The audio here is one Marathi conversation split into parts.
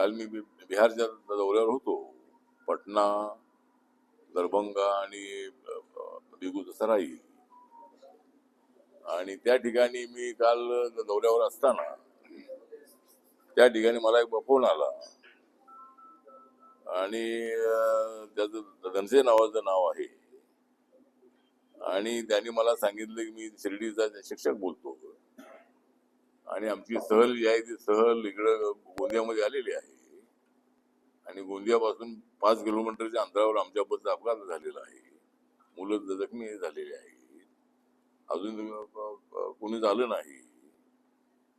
काल मी बिहारच्या दौऱ्यावर होतो. पटना दरभंगा आणि बेगुसराई आणि त्या ठिकाणी मी काल दौऱ्यावर असताना त्या ठिकाणी मला एक फोन आला. आणि त्याचं धनसे नावाचं नाव आहे. आणि त्यांनी मला सांगितलं की मी शिर्डीचा शिक्षक बोलतो. आणि आमची सहल जी आहे ती सहल इकडं गोंदियामध्ये आलेली आहे. आणि गोंदियापासून पाच किलोमीटरच्या अंतरावर आमच्या बसचा अपघात झालेला आहे. मुलं जखमी झालेली आहे अजून अ, कोणी झालं नाही.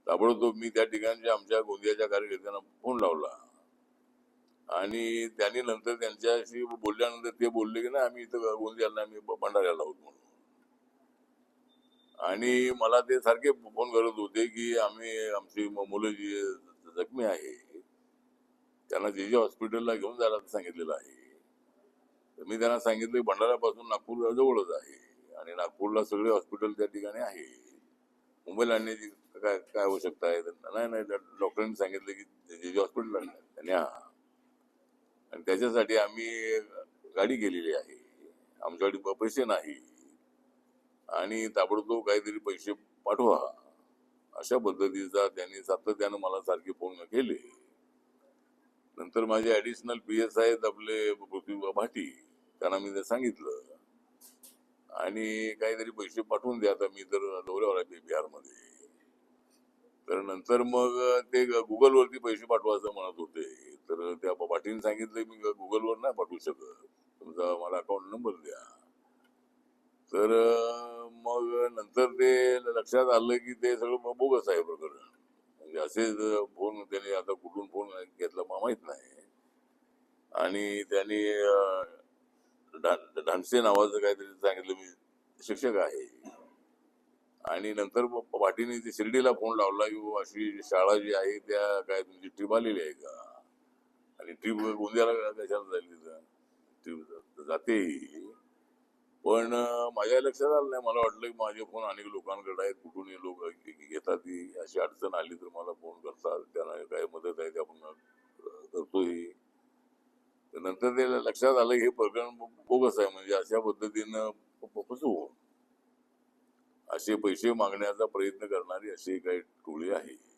ताबडतोब मी त्या ठिकाणच्या आमच्या गोंदियाच्या कार्यकर्त्यांना फोन लावला. आणि त्यांनी नंतर त्यांच्याशी बोलल्यानंतर ते बोलले की ना आम्ही इथं गोंदियाला आम्ही भंडाऱ्याला आहोत म्हणून. आणि मला ते सारखे फोन करत होते आम्ही आमची मुलं जी जखमी आहे त्यांना जे जे हॉस्पिटलला घेऊन जायला सांगितलेलं आहे. तर मी त्यांना सांगितलं की भंडाऱ्यापासून नागपूर जवळच आहे आणि नागपूरला सगळे हॉस्पिटल त्या ठिकाणी आहे. मुंबईला आणण्याची काय काय आवश्यकता आहे? नाही नाही डॉक्टरांनी सांगितलं की जे जे हॉस्पिटल त्यांनी हा. आणि त्याच्यासाठी आम्ही गाडी केलेली आहे. आमच्याकडे पैसे नाही. आणि ताबडतोब काहीतरी पैसे पाठवा. अशा पद्धतीचा त्यांनी सातत्यानं मला सारखे फोन केले. नंतर माझे ऍडिशनल पी एस आहेत आपले पृथ्वी भाटी त्यांना मी ते सांगितलं. आणि काहीतरी पैसे पाठवून द्या आता मी तर दौऱ्यावर आहे बिहारमध्ये. तर नंतर मग ते गुगलवरती पैसे पाठवायचं म्हणत होते. तर त्या पाठीने सांगितलं मी गुगलवर नाही पाठवू शकत. तुमचा मला अकाउंट नंबर द्या. तर नंतर ते लक्षात आलं की ते सगळं बोगस आहे प्रकरण. म्हणजे असेच फोन त्याने आता कुठून फोन घेतला मला माहीत नाही. आणि त्यांनी अं, ढानसे नावाचं काहीतरी सांगितलं मी शिक्षक आहे. आणि नंतर पाटीने ते शिर्डीला फोन लावला की अशी शाळा जी आहे त्या काय तुमची ट्रीप आलेली आहे का? आणि ट्रिप गोंदियाला कशाला जाईल तिथं? ट्रीप जातेही पण माझ्या लक्षात आलं नाही. मला वाटलं की माझे फोन अनेक लोकांकडे आहेत. कुठून हे लोक घेतात ती अशी अडचण आली तर मला फोन करतात. त्यांना काय मदत आहे ते आपण करतोय. तर नंतर ते लक्षात आलं हे प्रकरण बोगस आहे. म्हणजे अशा पद्धतीनं फसवू असे पैसे मागण्याचा प्रयत्न करणारी अशी काही टोळी आहे.